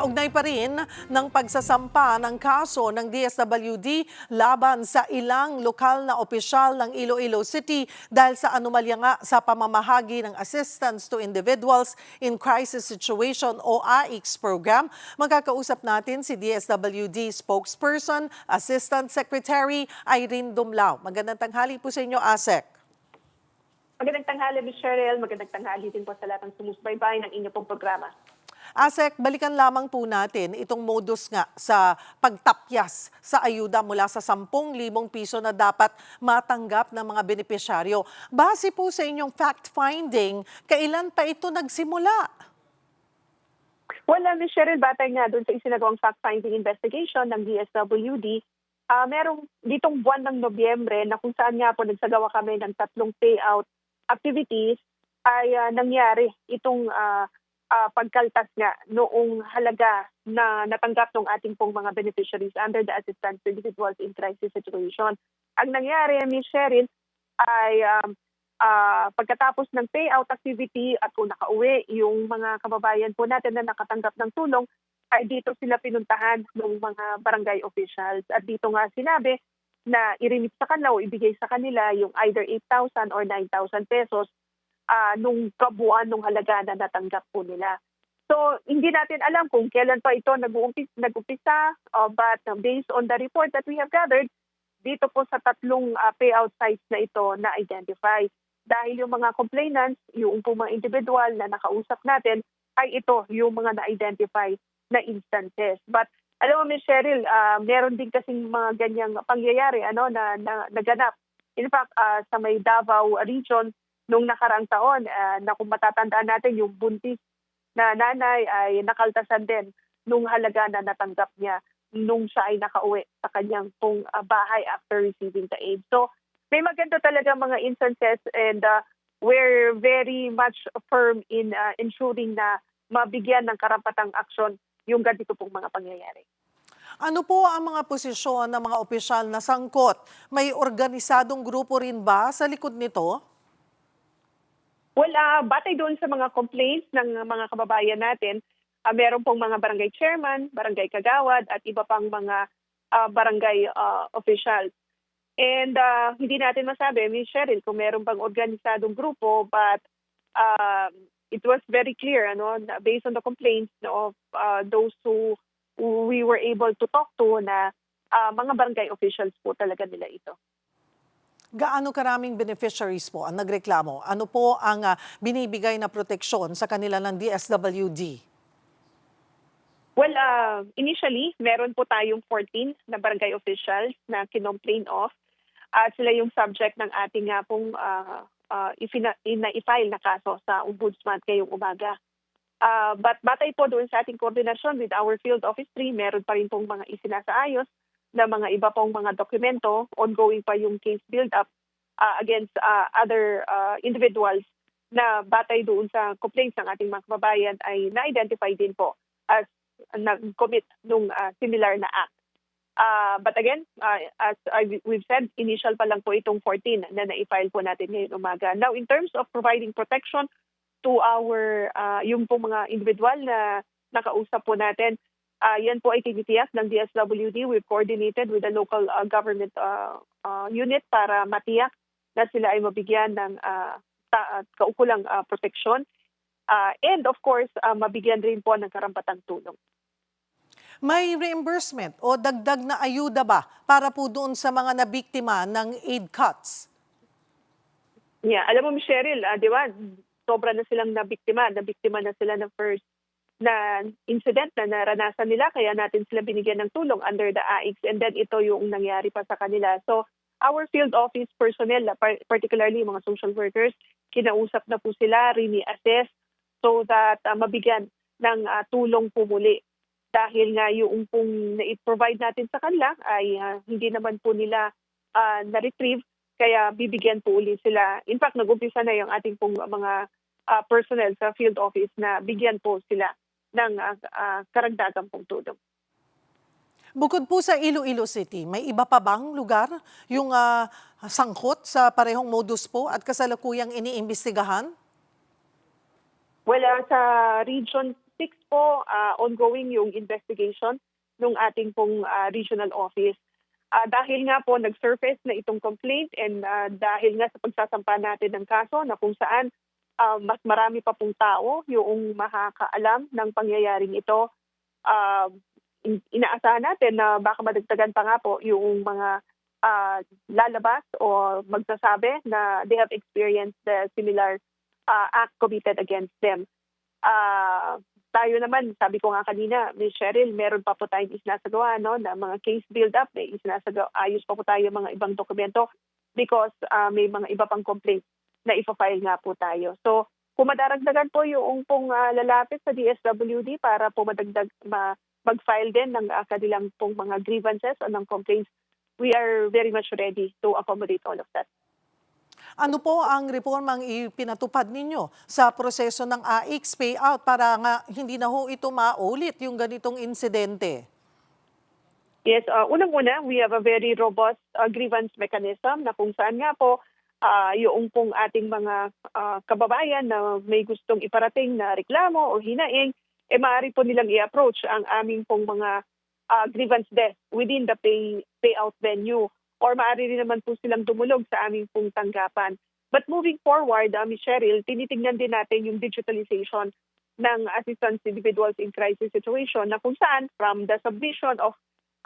Kaugnay pa rin ng pagsasampa ng kaso ng DSWD laban sa ilang lokal na opisyal ng Iloilo City dahil sa anomalya nga sa pamamahagi ng Assistance to Individuals in Crisis Situation o AICS program. Magkakausap natin si DSWD spokesperson, Assistant Secretary Irene Dumlao. Magandang tanghali po sa inyo, ASEC. Magandang tanghali, Ms. Cheryl. Magandang tanghali din po sa lahat ng sumusubaybay ng inyong programa. Asek, balikan lamang po natin itong modus nga sa pagtapyas sa ayuda mula sa 10,000 piso na dapat matanggap ng mga benepisyaryo. Base po sa inyong fact-finding, kailan pa ito nagsimula? Wala, Ms. Cheryl, batay nga doon sa isinagawang fact-finding investigation ng DSWD, ah merong ditong buwan ng Nobyembre na kung saan nga po nagsagawa kami ng tatlong payout activities ay ah, nangyari itong ah, ah, pagkaltas nga noong halaga na natanggap ng ating pong mga beneficiaries under the Assistance to Individuals in Crisis Situation. Ang nangyari, Ms. Cheryl, ay um, ah, pagkatapos ng payout activity at kung nakauwi yung mga kababayan po natin na nakatanggap ng tulong, ay dito sila pinuntahan ng mga barangay officials. At dito nga sinabi na irinip sa kanila o ibigay sa kanila yung either 8,000 or 9,000 pesos ah, nung kabuuan nung halaga na natanggap po nila. So, hindi natin alam kung kailan pa ito nag-uumpis- nag-umpisa, uh, but uh, based on the report that we have gathered, dito po sa tatlong uh, payout sites na ito na-identify. Dahil yung mga complainants, yung po mga individual na nakausap natin, ay ito yung mga na-identify na instances. But alam mo, Ms. Cheryl, uh, meron din kasing mga ganyang pangyayari ano, na, na naganap. In fact, uh, sa may Davao region, nung nakaraang taon, uh, na kung matatandaan natin, yung buntis na nanay ay nakaltasan din nung halaga na natanggap niya nung siya ay nakauwi sa kanyang pong uh, bahay after receiving the aid. So, may maganda talaga mga instances and uh, we're very much firm in uh, ensuring na mabigyan ng karapatang aksyon yung ganito pong mga pangyayari. Ano po ang mga posisyon ng mga opisyal na sangkot? May organisadong grupo rin ba sa likod nito? Well, ah, batay doon sa mga complaints ng mga kababayan natin, ah, meron pong mga barangay chairman, barangay kagawad, at iba pang mga ah, barangay ah, officials. And ah, hindi natin masabi, Ms. Cheryl, kung meron pang organisadong grupo, but ah, it was very clear, ano, based on the complaints of ah, those who, we were able to talk to na ah, mga barangay officials po talaga nila ito. Gaano karaming beneficiaries po ang nagreklamo? Ano po ang ah, binibigay na proteksyon sa kanila ng DSWD? Well, uh, initially, meron po tayong 14 na barangay officials na kinomplain of. At sila yung subject ng ating nga pong uh, uh, ina-file na kaso sa Ombudsman ngayong umaga. Uh, but batay po doon sa ating koordinasyon with our field office 3, meron pa rin pong mga isinasaayos na mga iba pong mga dokumento. Ongoing pa yung case build-up uh, against uh, other uh, individuals na batay doon sa complaints ng ating mga kababayan ay na-identify din po as nag-commit nung uh, similar na act. Uh, but again, uh, as I- we've said, initial pa lang po itong 14 na na-file po natin ngayon umaga. Now, in terms of providing protection to our, uh, yung po mga individual na nakausap po natin, uh, yan po ay tinitiyak ng DSWD. We've coordinated with the local uh, government uh, uh, unit para matiyak na sila ay mabigyan ng uh, ta- kaukulang uh, proteksyon. Uh, and of course, uh, mabigyan rin po ng karampatang tulong. May reimbursement o dagdag na ayuda ba para po doon sa mga nabiktima ng aid cuts? Yeah, alam mo, Ms. Cheryl, ah, di ba, sobra na silang nabiktima. Nabiktima na sila ng first na incident na naranasan nila, kaya natin sila binigyan ng tulong under the AICS and then ito yung nangyari pa sa kanila. So, our field office personnel, par- particularly mga social workers, kinausap na po sila, rini-assess so that ah, mabigyan ng ah, tulong po muli. Dahil nga yung pong na-provide natin sa kanila ay ah, hindi naman po nila ah, na-retrieve kaya bibigyan po ulit sila. In fact, nag-umpisa na yung ating pong mga ah, personnel sa field office na bigyan po sila ng ah, ah, karagdagang pong tulong. Bukod po sa Iloilo City, may iba pa bang lugar yung ah, sangkot sa parehong modus po at kasalukuyang iniimbestigahan? Well, ah, sa region six po, ah, ongoing yung investigation ng ating pong ah, regional office. Ah, dahil nga po nag-surface na itong complaint and ah, dahil nga sa pagsasampa natin ng kaso na kung saan ah, mas marami pa pong tao yung makakaalam ng pangyayaring ito, in- inaasahan natin na baka madagdagan pa nga po yung mga ah, lalabas o magsasabi na they have experienced the similar ah, act committed against them. Ah, tayo naman, sabi ko nga kanina, Ms. Cheryl, meron pa po tayong isinasagawa no, na mga case build-up, may isinasagawa, ayos pa po tayo mga ibang dokumento because ah, may mga iba pang complaints na ipafile nga po tayo. So, kung madaragdagan po yung pong ah, lalapit sa DSWD para po madagdag, ma, mag-file din ng ah, kanilang pong mga grievances o ng complaints, we are very much ready to accommodate all of that. Ano po ang reformang ipinatupad ninyo sa proseso ng AX payout para nga hindi na ho ito maulit yung ganitong insidente? Yes, uh, unang-una, we have a very robust uh, grievance mechanism na kung saan nga po uh, yung pong ating mga uh, kababayan na may gustong iparating na reklamo o hinaing, eh maaari po nilang i-approach ang aming pong mga uh, grievance desk within the pay, payout venue or maaari rin naman po silang dumulog sa aming pong tanggapan. But moving forward, uh, Ms. Cheryl, tinitingnan din natin yung digitalization ng assistance individuals in crisis situation na kung saan from the submission of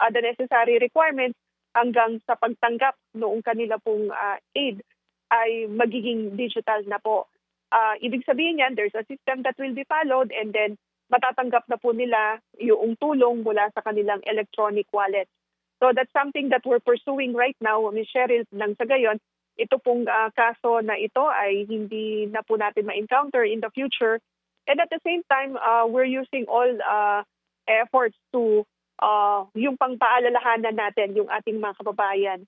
uh, the necessary requirements hanggang sa pagtanggap noong kanila pong uh, aid ay magiging digital na po. Uh, ibig sabihin yan, there's a system that will be followed and then matatanggap na po nila yung tulong mula sa kanilang electronic wallet. So that's something that we're pursuing right now, Ms. Cheryl, nang sa gayon, ito pong uh, kaso na ito ay hindi na po natin ma-encounter in the future. And at the same time, uh, we're using all uh, efforts to uh, yung pangpaalalahanan natin yung ating mga kababayan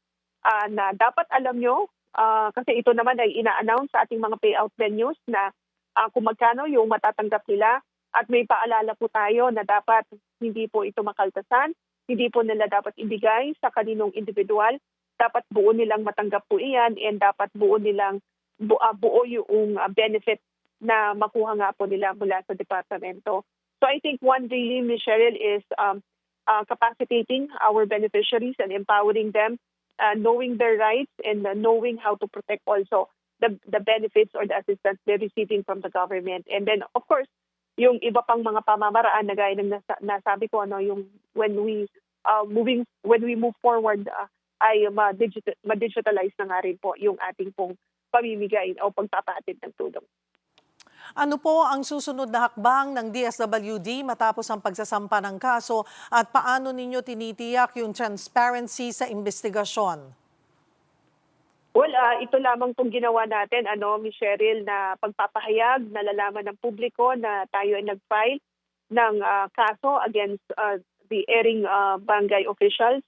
uh, na dapat alam nyo, uh, kasi ito naman ay ina-announce sa ating mga payout venues na uh, kung magkano yung matatanggap nila at may paalala po tayo na dapat hindi po ito makaltasan, hindi po nila dapat ibigay sa kaninong individual, dapat buo nilang matanggap po iyan and dapat buo nilang bu- uh, buo yung uh, benefit na makuha nga po nila mula sa departamento. So I think one really, Ms. Cheryl, is um, uh, capacitating our beneficiaries and empowering them, uh, knowing their rights and uh, knowing how to protect also the, the benefits or the assistance they're receiving from the government. And then, of course, yung iba pang mga pamamaraan na gaya ng nasa, nasabi ko, ano, yung when we uh, moving when we move forward uh, ay ma-digital, ma-digitalize na nga rin po yung ating pong pamimigay o pagpapahatid ng tulong. Ano po ang susunod na hakbang ng DSWD matapos ang pagsasampa ng kaso at paano ninyo tinitiyak yung transparency sa investigasyon? Well, ah, ito lamang pong ginawa natin, ano, Ms. Cheryl, na pagpapahayag, nalalaman ng publiko na tayo ay nag-file ng ah, kaso against ah, the airing ah, barangay officials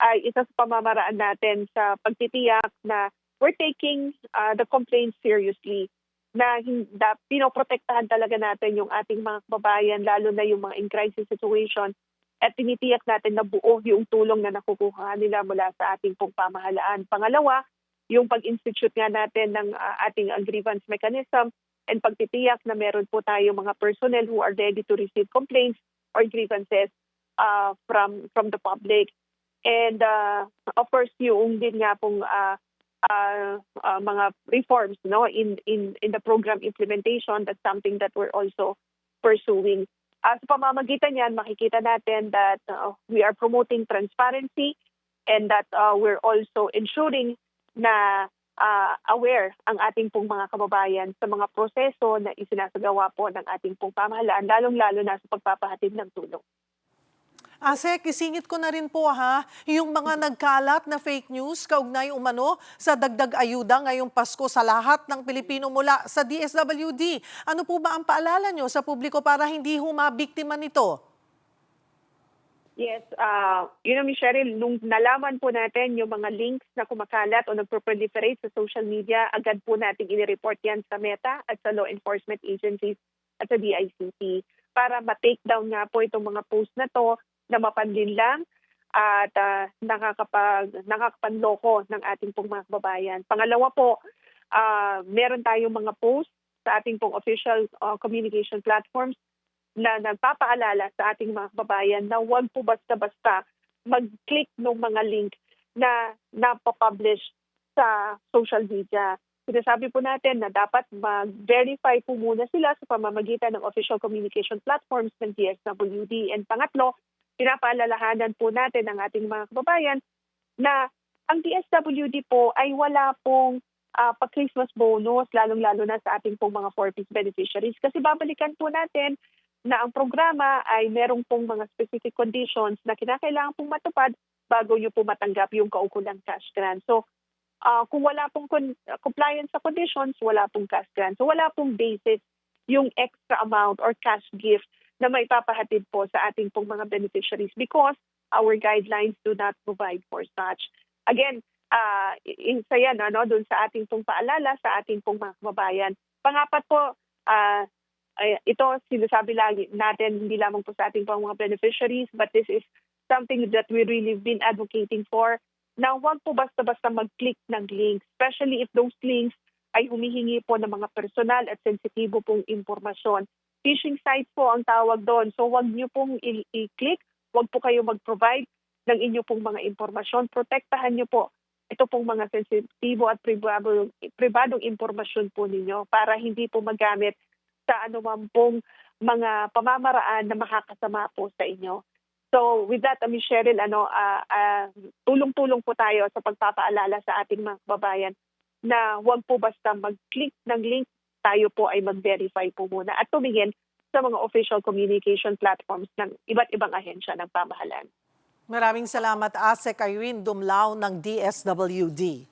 ay isa sa pamamaraan natin sa pagtitiyak na we're taking ah, the complaints seriously na hindi pinoprotektahan talaga natin yung ating mga kababayan, lalo na yung mga in crisis situation at tinitiyak natin na buo yung tulong na nakukuha nila mula sa ating pong pamahalaan. Pangalawa, yung pag-institute nga natin ng uh, ating uh, grievance mechanism and pagtitiyak na meron po tayo mga personnel who are ready to receive complaints or grievances uh, from from the public. And uh, of course, yung din nga pong uh, uh, uh, mga reforms no in in in the program implementation that's something that we're also pursuing. Uh, sa pamamagitan yan, makikita natin that uh, we are promoting transparency and that uh, we're also ensuring na uh, aware ang ating pong mga kababayan sa mga proseso na isinasagawa po ng ating pong pamahalaan, lalong-lalo na sa pagpapahatid ng tulong. Asek, isingit ko na rin po ha, yung mga nagkalat na fake news kaugnay umano sa dagdag ayuda ngayong Pasko sa lahat ng Pilipino mula sa DSWD. Ano po ba ang paalala nyo sa publiko para hindi humabiktima nito? Yes, uh, you know, Ms. Nung nalaman po natin yung mga links na kumakalat o nagpo-proliferate sa social media, agad po natin inireport yan sa META at sa law enforcement agencies at sa DICT para ma-take down nga po itong mga post na to na mapanlin lang at uh, nakakapag, nakakapanloko ng ating pong mga kababayan. Pangalawa po, uh, meron tayong mga post sa ating pong official uh, communication platforms na nagpapaalala sa ating mga kababayan na huwag po basta-basta mag-click ng mga link na napapublish sa social media. Sinasabi po natin na dapat mag-verify po muna sila sa pamamagitan ng official communication platforms ng DSWD. And pangatlo, pinapaalalahanan po natin ang ating mga kababayan na ang DSWD po ay wala pong ah, pa-Christmas bonus, lalong-lalo na sa ating pong mga 4-piece beneficiaries. Kasi babalikan po natin na ang programa ay merong pong mga specific conditions na kinakailangan pong matupad bago nyo po matanggap yung kaukulang cash grant. So, ah, kung wala pong con- compliance sa conditions, wala pong cash grant. So, wala pong basis yung extra amount or cash gift na may papahatid po sa ating pong mga beneficiaries because our guidelines do not provide for such. Again, uh, isa yan ano, dun sa ating pong paalala sa ating pong mga kababayan. Pangapat po, ay, ito sinasabi lagi natin hindi lamang po sa ating pong mga beneficiaries but this is something that we really been advocating for na huwag po basta-basta mag-click ng link, especially if those links ay humihingi po ng mga personal at sensitibo pong impormasyon. Phishing sites po ang tawag doon. So huwag niyo pong i-click, huwag po kayo mag-provide ng inyo pong mga impormasyon. Protektahan niyo po ito pong mga sensitibo at privado, pribadong impormasyon po ninyo para hindi po magamit sa anuman pong mga pamamaraan na makakasama po sa inyo. So with that, Ms. Cheryl, ano, ah, ah, tulong-tulong po tayo sa pagpapaalala sa ating mga kababayan na huwag po basta mag-click ng link, tayo po ay mag-verify po muna at tumingin sa mga official communication platforms ng iba't ibang ahensya ng pamahalaan. Maraming salamat, ASEC Irene Dumlao ng DSWD.